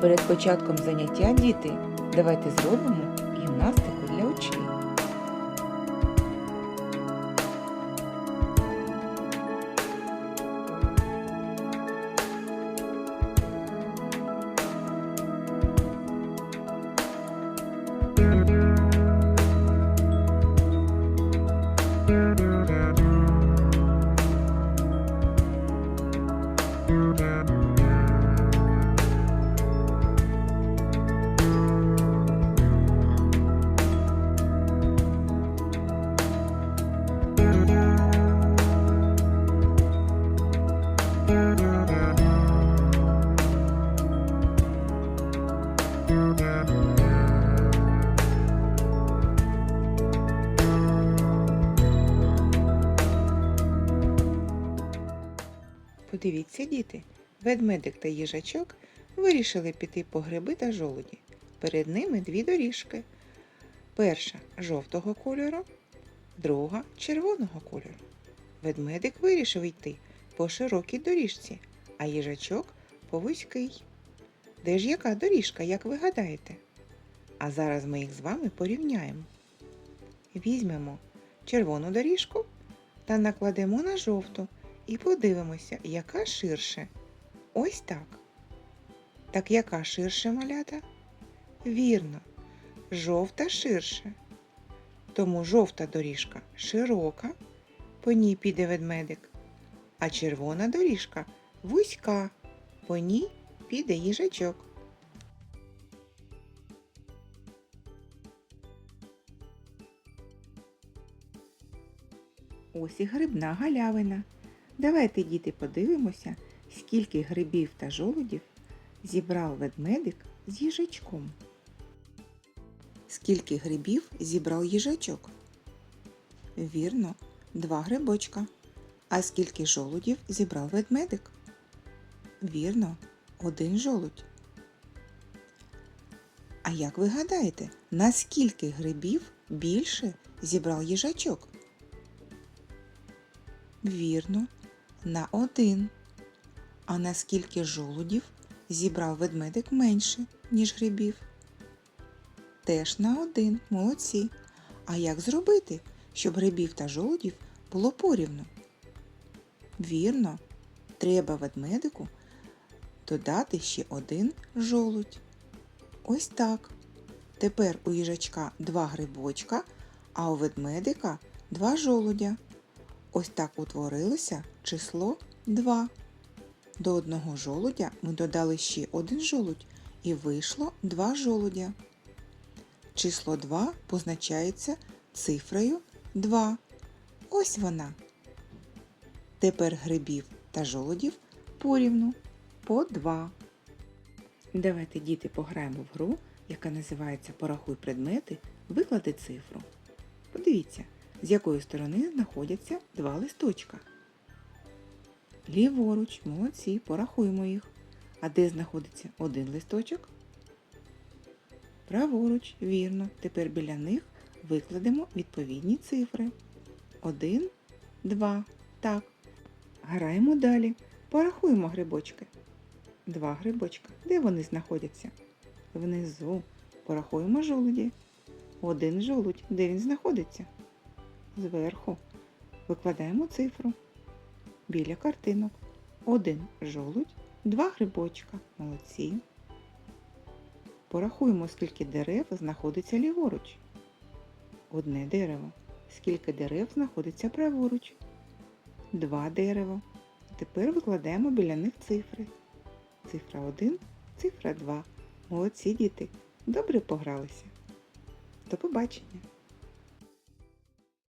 Перед початком заняття, діти, давайте зробимо гімнастику Подивіться, діти, ведмедик та їжачок вирішили піти по гриби та жолуді. Перед ними дві доріжки. Перша жовтого кольору, друга червоного кольору. Ведмедик вирішив йти по широкій доріжці, а їжачок по вузькій. Де ж яка доріжка, як ви гадаєте? А зараз ми їх з вами порівняємо. Візьмемо червону доріжку та накладемо на жовту і подивимося, яка ширше. Ось так. Так яка ширше малята? Вірно, жовта ширше. Тому жовта доріжка широка, по ній піде ведмедик, а червона доріжка вузька, по ній піде їжачок. Ось і грибна галявина. Давайте, діти, подивимося, скільки грибів та жолудів зібрав ведмедик з їжачком. Скільки грибів зібрав їжачок? Вірно, два грибочка. А скільки жолудів зібрав ведмедик? Вірно, один жолудь. А як ви гадаєте, на скільки грибів більше зібрав їжачок? Вірно, на один. А наскільки жолудів зібрав ведмедик менше, ніж грибів? Теж на один. Молодці. А як зробити, щоб грибів та жолудів було порівну? Вірно, треба ведмедику додати ще один жолудь. Ось так. Тепер у їжачка два грибочка, а у ведмедика два жолудя. Ось так утворилося число 2. До одного жолудя ми додали ще один жолудь і вийшло 2 жолудя. Число 2 позначається цифрою 2. Ось вона. Тепер грибів та жолудів порівну по 2. Давайте, діти, пограємо в гру, яка називається Порахуй предмети, виклади цифру. Подивіться з якої сторони знаходяться два листочка. Ліворуч, молодці, порахуємо їх. А де знаходиться один листочок? Праворуч, вірно. Тепер біля них викладемо відповідні цифри. Один, два. Так. Граємо далі. Порахуємо грибочки. Два грибочка. Де вони знаходяться? Внизу. Порахуємо жолуді. Один жолудь. Де він знаходиться? Зверху викладаємо цифру біля картинок. Один жолудь, два грибочка. Молодці. Порахуємо, скільки дерев знаходиться ліворуч. Одне дерево. Скільки дерев знаходиться праворуч. Два дерева. Тепер викладаємо біля них цифри. Цифра 1, цифра 2. Молодці діти. Добре погралися. До побачення!